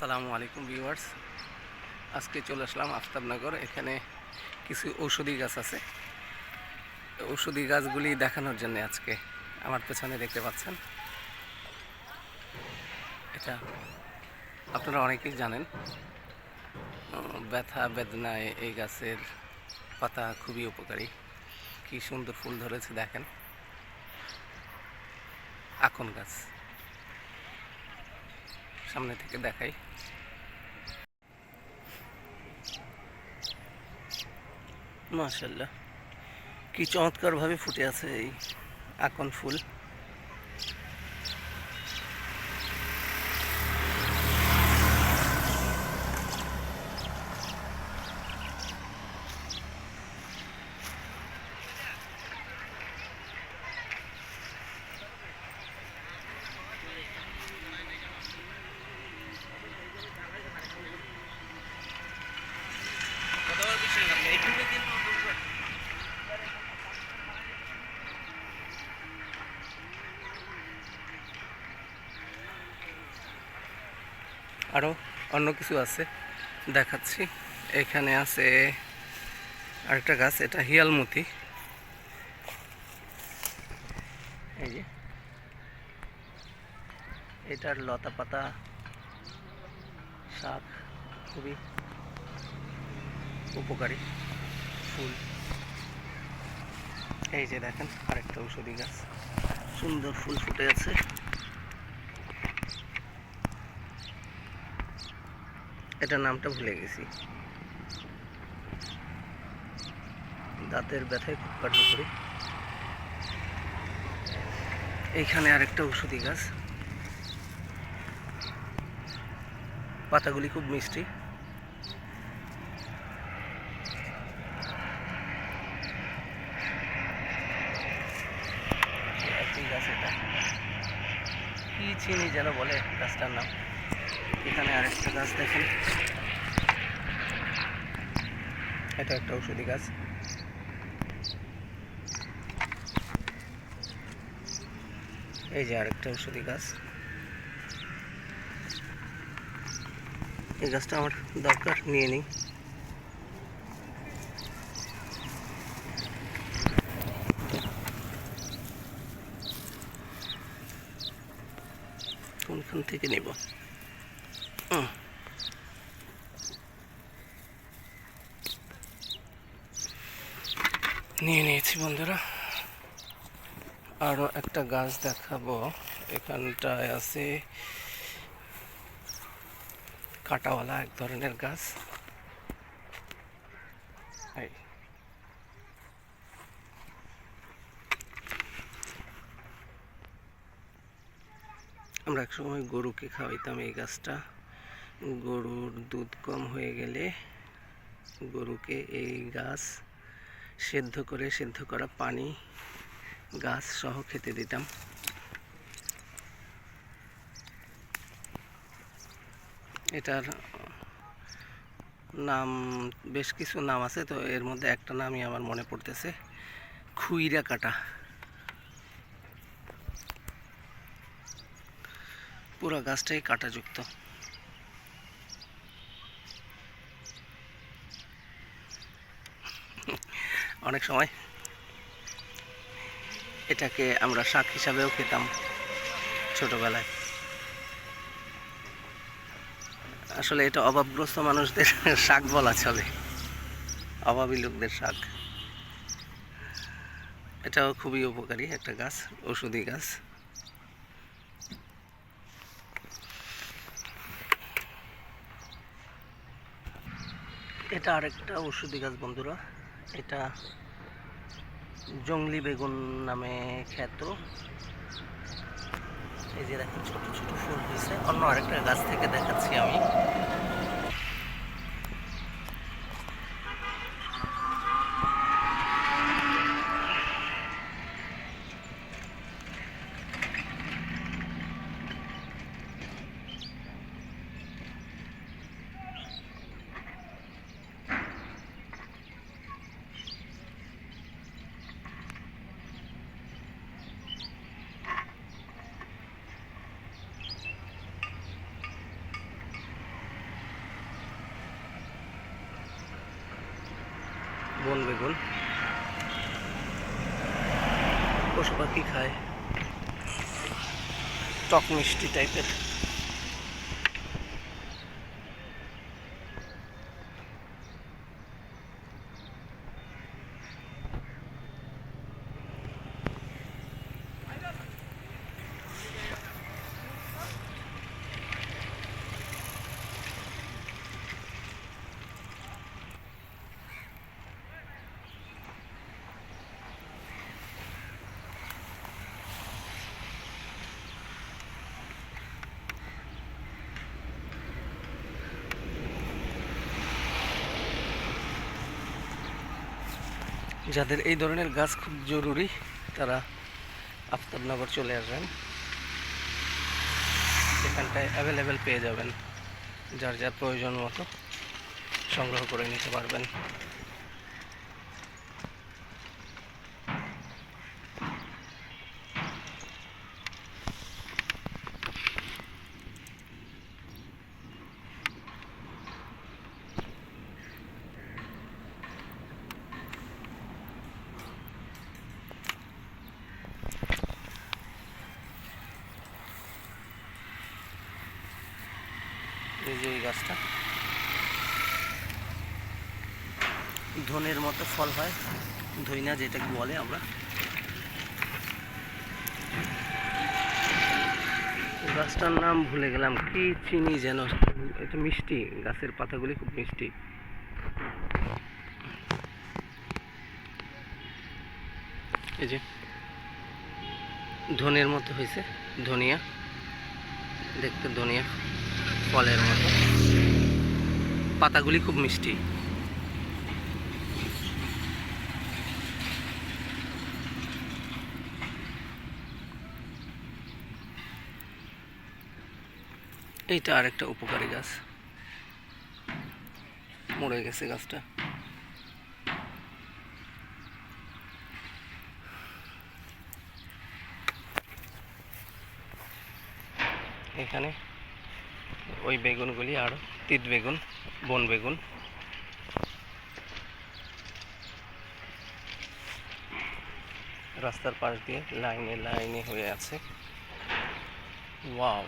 আসসালামু আলাইকুম ভিউয়ার্স। আজকে চলে আসলাম আফতাবনগর। এখানে কিছু ঔষধি গাছ আছে। ঔষধি গাছগুলি দেখানোর জন্য আজকে আমার পেছনে দেখতে পাচ্ছেন। এটা আপনারা অনেকেই জানেন। ব্যথা, বেদনায় এই গাছের পাতা খুবই উপকারী। কি সুন্দর ফুল ধরেছে দেখেন। আকন গাছ। সামনে থেকে দেখাই। মাশাল্লাহ কি চমৎকারভাবে ফুটে আছে এই আকন ফুল আরও অন্য কিছু আছে, দেখাচ্ছি। এখানে আছে আরেকটা গাছ, এটা হিয়ালমতি। এই যে। এটার লতা পাতা, শাক, খুবই উপকারী ফুল। এই যে দেখেন, আরেকটা ঔষধি গাছ। সুন্দর ফুল ফুটে আছে। এটার নামটা ভুলে গেছি। দাঁতের ব্যথায় খুব কার্যকরী এইখানে আরেকটা ঔষধি গাছ। পাতাগুলি খুব মিষ্টি। এটা। কি চিনি যেন বলে গাছটার নাম? এখানে আরেকটা গাছ দেখেন। এটা একটা ঔষধি গাছ। এই যে আরেকটা ঔষধি গাছ। এই গাছটা আমার দরকার, নিয়ে নিই। কোনখান থেকে নেব। নিয়ে নিয়েছি বন্ধুরা। আরও একটা গাছ দেখাবো। এখানটায় আছে কাটাওয়ালা এক ধরনের গাছ। আমরা একসময় গরুকে খাওয়াইতাম এই গাছটা। গরুর দুধ কম হয়ে গেলে গরুকে এই গাছ সেদ্ধ করে, সেদ্ধ করা পানি গাছ সহ খেতে দিতাম। এটার নাম, বেশ কিছু নাম আছে, তো এর মধ্যে একটা নামই আমার মনে পড়তেছে, খুইরা কাটা। পুরো গাছটাই কাঁটাযুক্ত। অনেক সময়। এটাকে আমরা শাক হিসাবেও খেতাম ছোটবেলায়। আসলে এটা অভাবগ্রস্ত মানুষদের শাক বলা চলে। অভাবী লোকদের শাক। এটাও খুবই উপকারী একটা গাছ ওষুধি গাছ। এটা আরেকটা ওষুধি গাছ বন্ধুরা। এটা জংলি বেগুন নামে খ্যাত। এই যে দেখেন ছোট ছোট ফুল হয়েছে। অন্য আরেকটা গাছ থেকে দেখাচ্ছি আমি। বন বেগুন? পশু পাখি খায়। টক মিষ্টি টাইপের যাদের এই ধরনের গাছ খুব জরুরি, তারা আফতাবনগর চলে আসবেন। এখানটায় অ্যাভেলেবেল পেয়ে যাবেন, যার যার প্রয়োজন মতো সংগ্রহ করে নিতে পারবেন এই যে এই গাছটা ধনের মতো ফল হয়, ধইনা যেটাকে বলে আমরা। গাছটার নাম ভুলে গেলাম, কি চিনি যেন এটা মিষ্টি, গাছের পাতাগুলি খুব মিষ্টি। এই যে, ধনের মতো হয়েছে, ধনিয়া। দেখতে ধনিয়া, ফলের মতো। পাতাগুলি খুব মিষ্টি। এইটা আরেকটা উপকারী গাছ। মরে গেছে গাছটা। এখানে ওই বেগুনগুলি আর তিত বেগুন, বন বেগুন। রাস্তার পাশ দিয়ে লাইনে লাইনে হয়ে আছে। ওয়াও।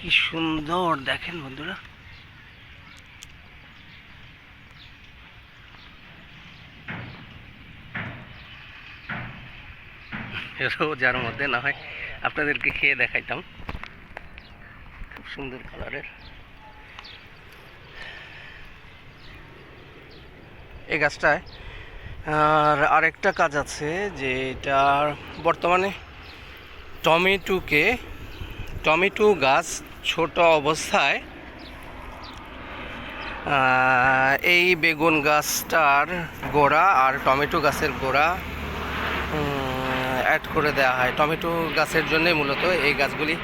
কি সুন্দর, দেখেন বন্ধুরা। যার মধ্যে না হয় আপনাদেরকে খেয়ে দেখাইতাম। খুব সুন্দর কালারের। এই গাছটায়, আর আরেকটা কাজ আছে যে এটা বর্তমানে টমেটোকে, টমেটো গাছ ছোট অবস্থায় এই বেগুন গাছটার গোড়া আর টমেটো গাছের গোড়া অ্যাড করে দেওয়া হয়। টমেটো গাছের জন্যই মূলত এই গাছগুলি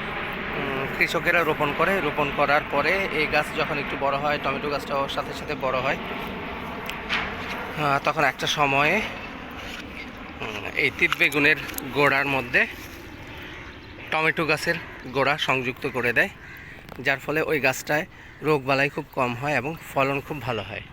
কৃষকেরা রোপণ করে। রোপণ করার পরে এই গাছ যখন একটু বড় হয়, টমেটো গাছটাও সাথে সাথে বড় হয়। তখন একটা সময়ে এই তিত বেগুনের গোড়ার মধ্যে টমেটো গাছের গোড়া সংযুক্ত করে দেয়, যার ফলে ওই গাছটায় রোগবালাই খুব কম হয় এবং ফলন খুব ভালো হয়।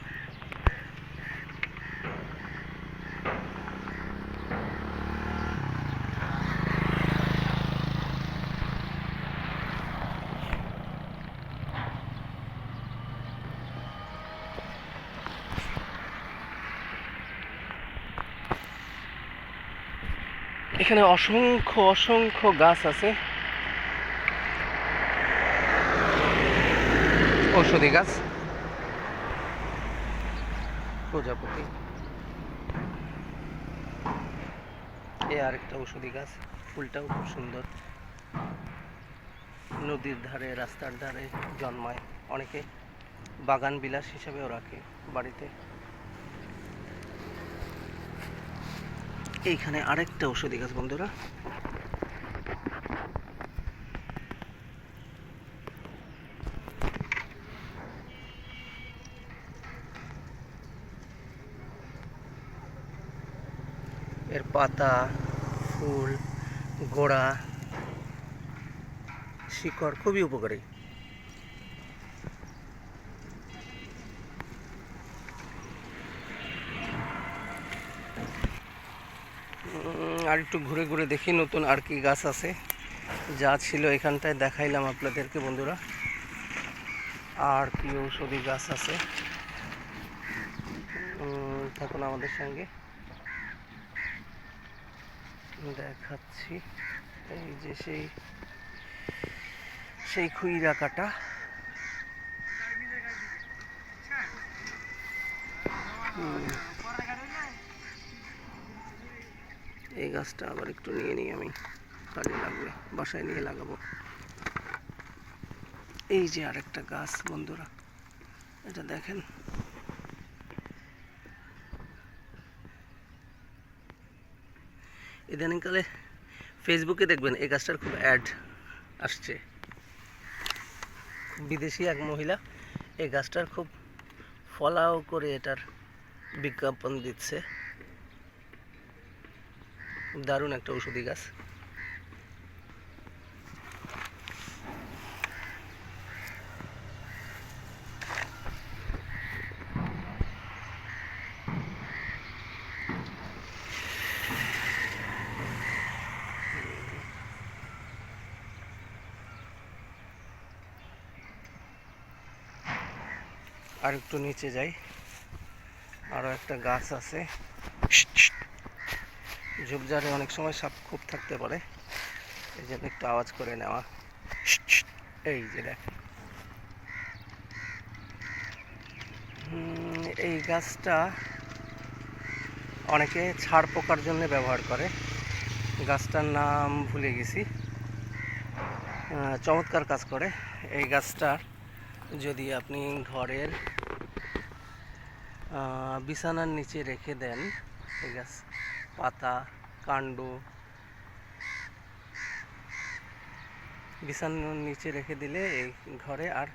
এখানে অসংখ্য অসংখ্য গাছ আছে। ঔষধি গাছ। প্রজাপতি। এ আরেকটা ঔষধি গাছ। ফুলটাও খুব সুন্দর। নদীর ধারে, রাস্তার ধারে জন্মায় অনেকে। বাগান বিলাস হিসেবেও রাখে বাড়িতে। এইখানে আরেকটা ঔষধি গাছ বন্ধুরা। এর পাতা ফুল গোড়া শিকড় খুবই উপকারী। আর একটু ঘুরে ঘুরে দেখি নতুন আর কি গাছ আছে। যা ছিল এখানটায় দেখাইলাম আপনাদেরকে বন্ধুরা। আর কি ঔষধি গাছ আছে। থাকুন আমাদের সঙ্গে। দেখাচ্ছি। এই যে সেই সেই খুইরা কাটা। হুম। এই গাছটা আবার একটু নিয়ে নিই আমি। কাজে লাগবে, বাসায় নিয়ে লাগাবো। এই যে আরেকটা গাছ বন্ধুরা, এটা দেখেন। ইদানিংকালে ফেসবুকে দেখবেন এই গাছটার খুব অ্যাড আসছে। বিদেশি এক মহিলা এই গাছটার খুব ফলাও করে এটার বিজ্ঞাপন দিচ্ছে। দারুণ একটা ঔষধি গাছ। আর একটু নিচে যাই। আরও একটা গাছ আছে। ঝোপঝাড়ে অনেক সময় সাপ খুব থাকতে পারে। এই জন্য একটু আওয়াজ করে নেওয়া। এই যে দেখ। এই গাছটা অনেকে ছাড় পোকার জন্য ব্যবহার করে। গাছটার নাম ভুলে গেছি। চমৎকার কাজ করে। এই গাছটার যদি আপনি ঘরের বিছানার নিচে রেখে দেন এই গাছ পাতা, কাণ্ড। বিছানার নিচে রেখে দিলে এই ঘরে আর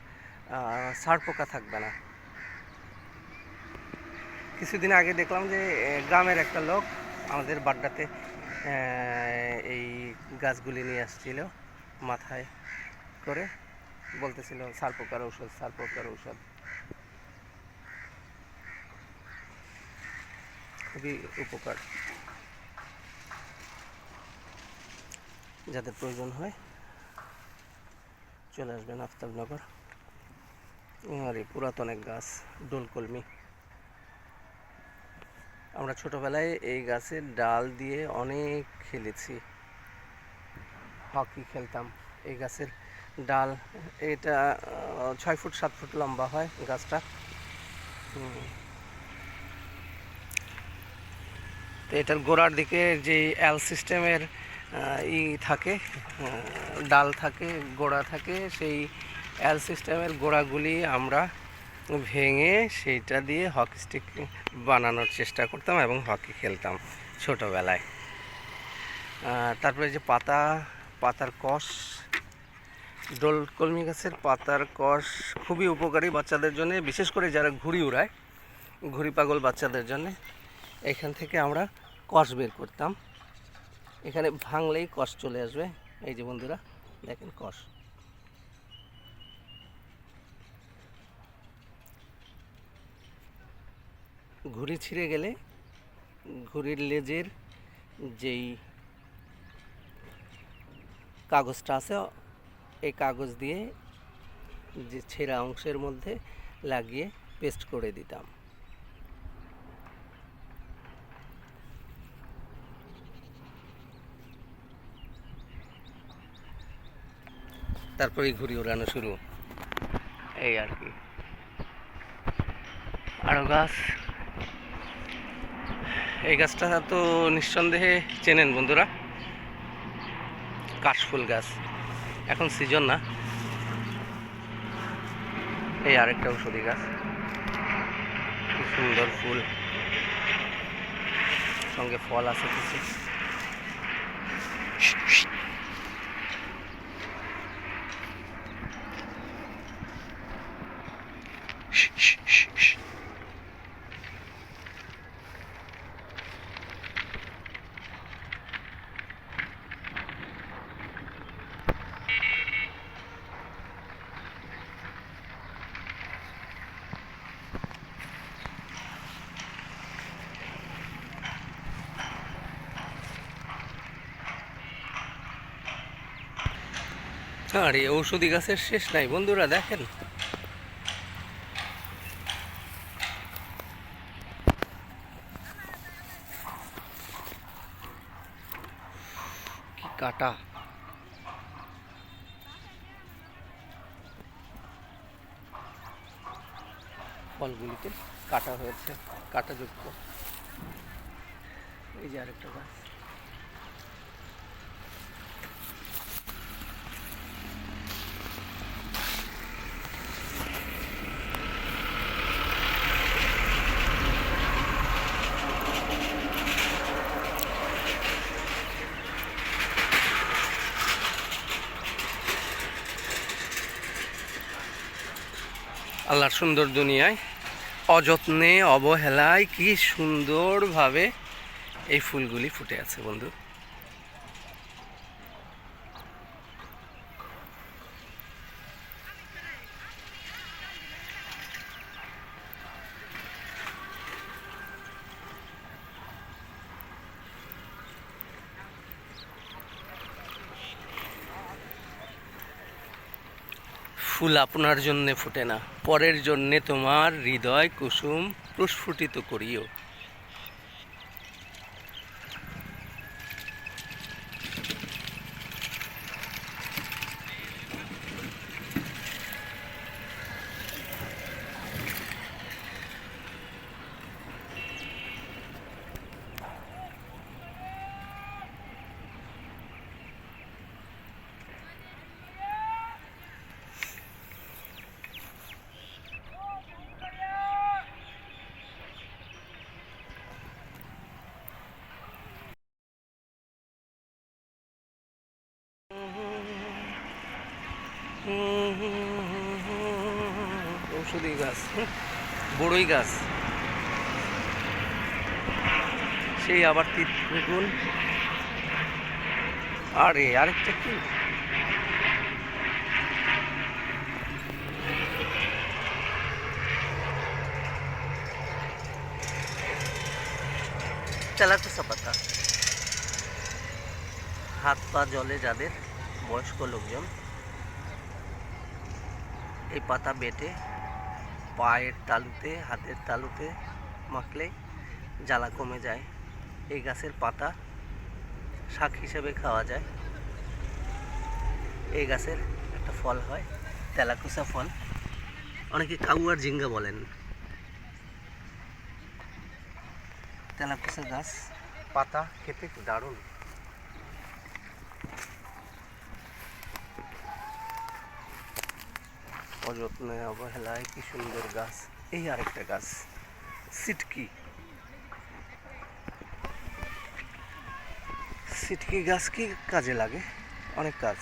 সার পোকা থাকবে না। কিছুদিন আগে দেখলাম যে গ্রামের একটা লোক আমাদের বাড্ডাতে এই গাছগুলি নিয়ে আসছিল মাথায় করে। বলতেছিল, সার পোকার ঔষধ, সার পোকার ঔষধ। খুবই উপকার। যাদের প্রয়োজন হয় চলে আসবেন আফতাবনগর। আর এই পুরাতন এক গাছ ডোলকলমি আমরা ছোটবেলায় এই গাছের ডাল দিয়ে অনেক খেলেছি। হকি খেলতাম। এই গাছের ডাল, এটা ছয় ফুট, সাত ফুট লম্বা হয় গাছটা। তো এটার গোড়ার দিকে যে এল সিস্টেমের ই থাকে ডাল থাকে, গোড়া থাকে, সেই এল সিস্টেমের গোড়াগুলি আমরা ভেঙে সেইটা দিয়ে হকি স্টিক বানানোর চেষ্টা করতাম এবং হকি খেলতাম ছোটোবেলায়। তারপরে যে পাতা, পাতার কষ ডোল কলমি গাছের পাতার কষ খুবই উপকারী বাচ্চাদের জন্য, বিশেষ করে যারা ঘুড়ি উড়ায়, ঘুড়ি পাগল বাচ্চাদের জন্য। এখান থেকে আমরা কষ বের করতাম। এখানে ভাঙলেই কষ চলে আসবে। এই যে বন্ধুরা, দেখেন কষ। ঘুড়ি ছিঁড়ে গেলে ঘুড়ির লেজের যেই কাগজটা আছে, এই কাগজ দিয়ে যে ছেঁড়া অংশের মধ্যে লাগিয়ে পেস্ট করে দিতাম। তারপরেই ঘুড়ি ওড়ানো শুরু। এই আর কি। আরও গাছ। এই গাছটা তো নিঃসন্দেহে চেনেন বন্ধুরা। কাশফুল গাছ। এখন সিজন না। এই আরেকটা ঔষধি গাছ। কি সুন্দর ফুল। সঙ্গে ফল আছে কিছু। আরে, ঔষধি গাছের শেষ নাই। বন্ধুরা দেখেন। কাটা। ফলগুলিতে কাটা হয়েছে কাটাযুক্ত এই যে আরেকটা গাছ। আল্লাহর সুন্দর দুনিয়ায় অযত্নে, অবহেলায় কি সুন্দরভাবে এই ফুলগুলি ফুটে আছে বন্ধু। ফুল আপনার জন্যে ফুটে না। পরের জন্যে তোমার হৃদয় কুসুম প্রস্ফুটিত করিও। ঔষধি গাছ, বড়ই গাছ। সেই আবার তিত আরে, আরেকটা কি? তেলাকুচা পাতা হাত পা জলে যাদের বয়স্ক লোকজন। এই পাতা বেটে পায়ের তালুতে, হাতের তালুতে মাখলে জ্বালা কমে যায়। এই গাছের পাতা শাক হিসেবে খাওয়া যায়। এই গাছের একটা ফল হয়, তেলাকুচা ফল। অনেকে কাউয়ার জিঙ্গা বলেন। তেলাকুচা গাছ পাতা খেতে দারুণ। অযত্নে অবহেলায় কি সুন্দর গাছ। এই আরেকটা গাছ, সিটকি। সিটকি গাছ কি কাজে লাগে? অনেক কাজ।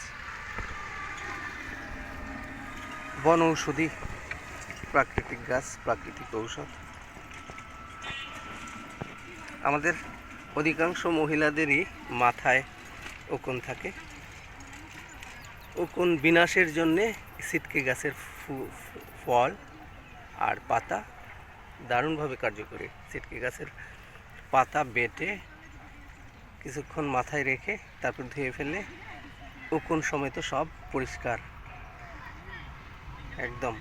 বন ঔষধি, প্রাকৃতিক গাছ, প্রাকৃতিক ঔষধ। আমাদের অধিকাংশ মহিলাদেরই মাথায় ওকন থাকে। ওকন বিনাশের জন্যে সিটকে গাছের ফল আর পাতা দারুণভাবে কার্যকরী। সিটকে গাছের পাতা বেটে কিছুক্ষণ মাথায় রেখে তারপর ধুয়ে ফেললে উকুন তো সব পরিষ্কার। একদম।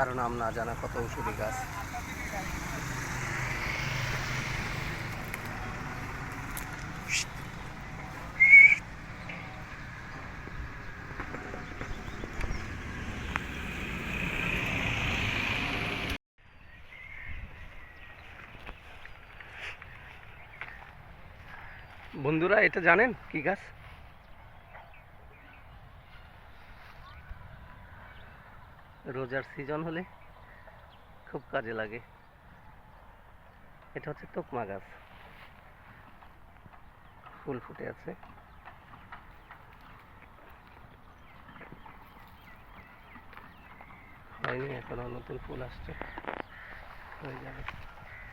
আরও নাম না জানা কত ঔষধি গাছ। বন্ধুরা, এটা জানেন কি গাছ? রোজার সিজন হলে খুব কাজে লাগে। এটা হচ্ছে তোকমা গাছ। ফুল ফুটে আছে। হয়নি এখনও নতুন ফুল আসছে। হয়ে যাবে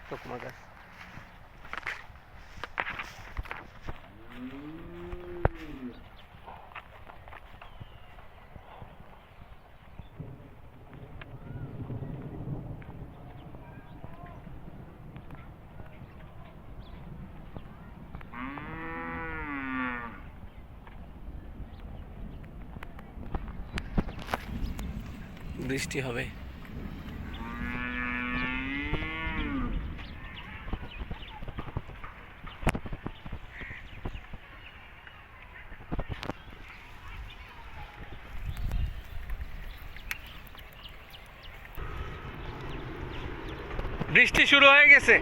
তোকমা গাছ। बिस्टी हवे বৃষ্টি শুরু হয়ে গেছে।